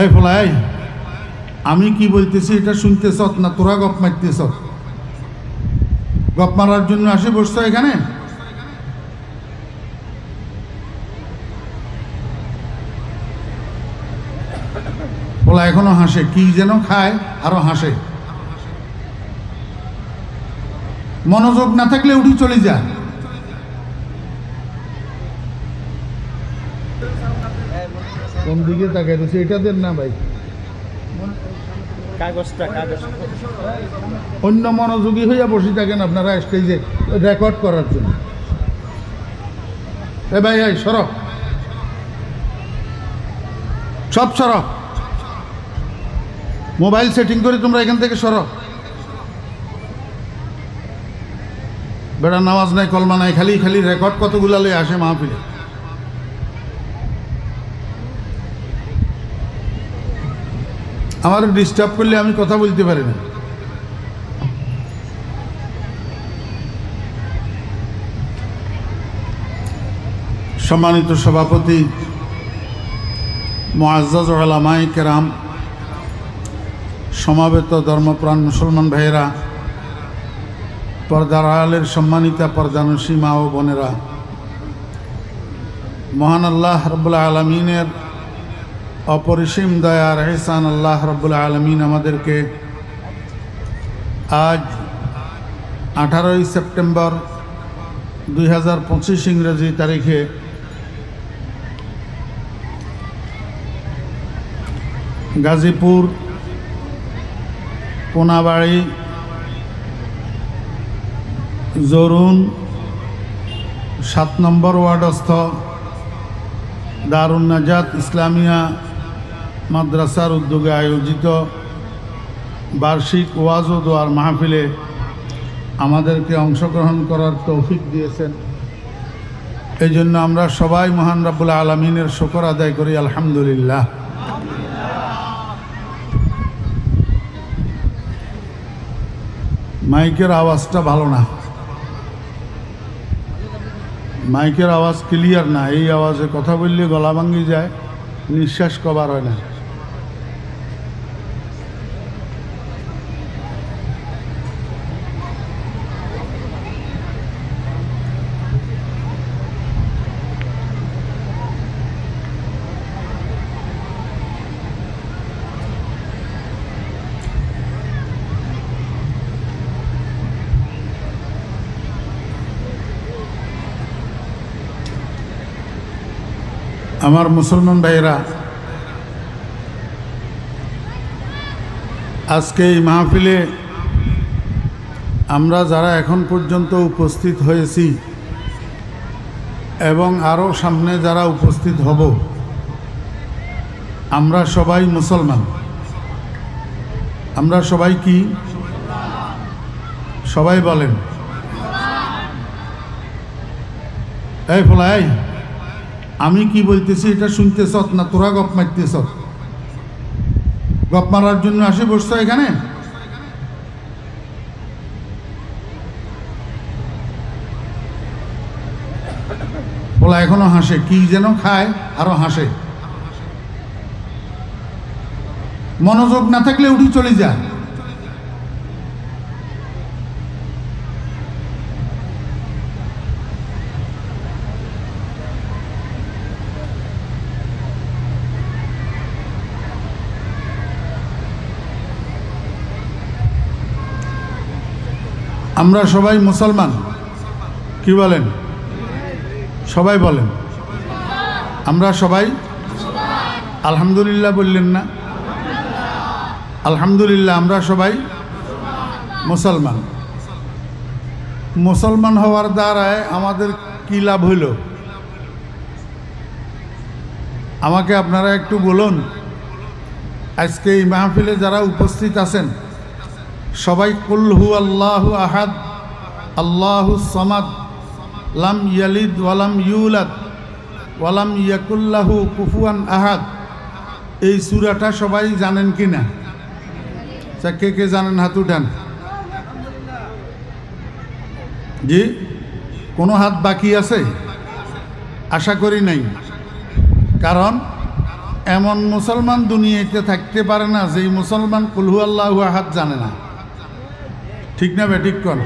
এই ফলাই, আমি কি বলতেছি এটা শুনতেছ না তোরা গপ মারতেছ? গপ মারার জন্য আসে বসছো এখানে? বলা এখনও হাসে, কি যেন খায়, আরও হাসে। মনোযোগ না থাকলে উঠি চলে যা। কোন দিকে তাকাই রয়েছে? এটা দেন না ভাই। কাগজটা কাগজ। অন্য মনোযোগী হইয়া বসে থাকেন আপনারা স্টেজে রেকর্ড করার জন্য। এ ভাই এই সর। সব সর। মোবাইল সেটিং করে তোমরা এখান থেকে সর। বেড়া নামাজ নাই কলমা নাই খালি খালি রেকর্ড কতগুলা লই আসে মাহফিলে? আমার ডিস্টার্ব করলে আমি কথা বলতে পারি না। সম্মানিত সভাপতি মোয়াজ্জাজ কেরাম, সমাবেত ধর্মপ্রাণ মুসলমান ভাইয়েরা, পর্দার আলের সম্মানিতা পর্দানসী মা ও বোনেরা, মহান আল্লাহ রব্বুল আলমিনের অপরিসীম দয়ার এহসান আল্লাহ রব্বুল আলমিন আমাদেরকে আজ আঠারোই সেপ্টেম্বর দুই হাজার পঁচিশ ইংরেজি তারিখে গাজীপুর কোনাবাড়ি জরুন, সাত নম্বর ওয়ার্ডস্থ দারুণ নাজাত ইসলামিয়া মাদ্রাসার উদ্যোগে আয়োজিত বার্ষিক ওয়াজ ও দোয়ার মাহফিলে আমাদেরকে অংশগ্রহণ করার তৌফিক দিয়েছেন। এই জন্য আমরা সবাই মহান রাব্বুল আলমিনের শকর আদায় করি, আলহামদুলিল্লাহ। মাইকের আওয়াজটা ভালো না। মাইকের আওয়াজ ক্লিয়ার না, এই আওয়াজে কথা বললে গলা ভাঙ্গি যায়, নিঃশ্বাস কবার হয় না। আমার মুসলমান ভাইয়েরা, আজকে এই মাহফিলে আমরা যারা এখন পর্যন্ত উপস্থিত হয়েছি এবং আরও সামনে যারা উপস্থিত হব, আমরা সবাই মুসলমান। আমরা সবাই কি? সবাই বলেন। এই ফলাই আমি কি বলতেছি, এটা শুনতেছ না? তোরা গপ মারতেছ গপ মারার জন্য আসে বসছো এখানে? বলা, এখনও হাসে। কি যেন খায়, আরও হাসে। মনোযোগ না থাকলে উঠি চলে যা। আমরা সবাই মুসলমান। কি বলেন? সবাই বলেন। আমরা সবাই আলহামদুলিল্লাহ বললেন না? আলহামদুলিল্লাহ আমরা সবাই মুসলমান। মুসলমান হওয়ার দ্বারায় আমাদের কী লাভ হইল? আমাকে আপনারা একটু বলুন, আজকে এই মাহফিলে যারা উপস্থিত আছেন সবাই কুলহু আল্লাহু আহাদ আল্লাহু সমাদ লাম ইয়ালিদ ওয়ালাম ইউলাদ ওয়ালাম ইয়াকুল্লাহু কুফুয়ান আহাদ। এই সুরাটা সবাই জানেন কি না আচ্ছা, কে কে জানেন? হাত উঠান। জি? কোনো হাত বাকি আছে? আশা করি নাই। কারণ এমন মুসলমান দুনিয়াতে থাকতে পারে না যেই মুসলমান কুলহু আল্লাহু আহাদ জানে না। ঠিক না কন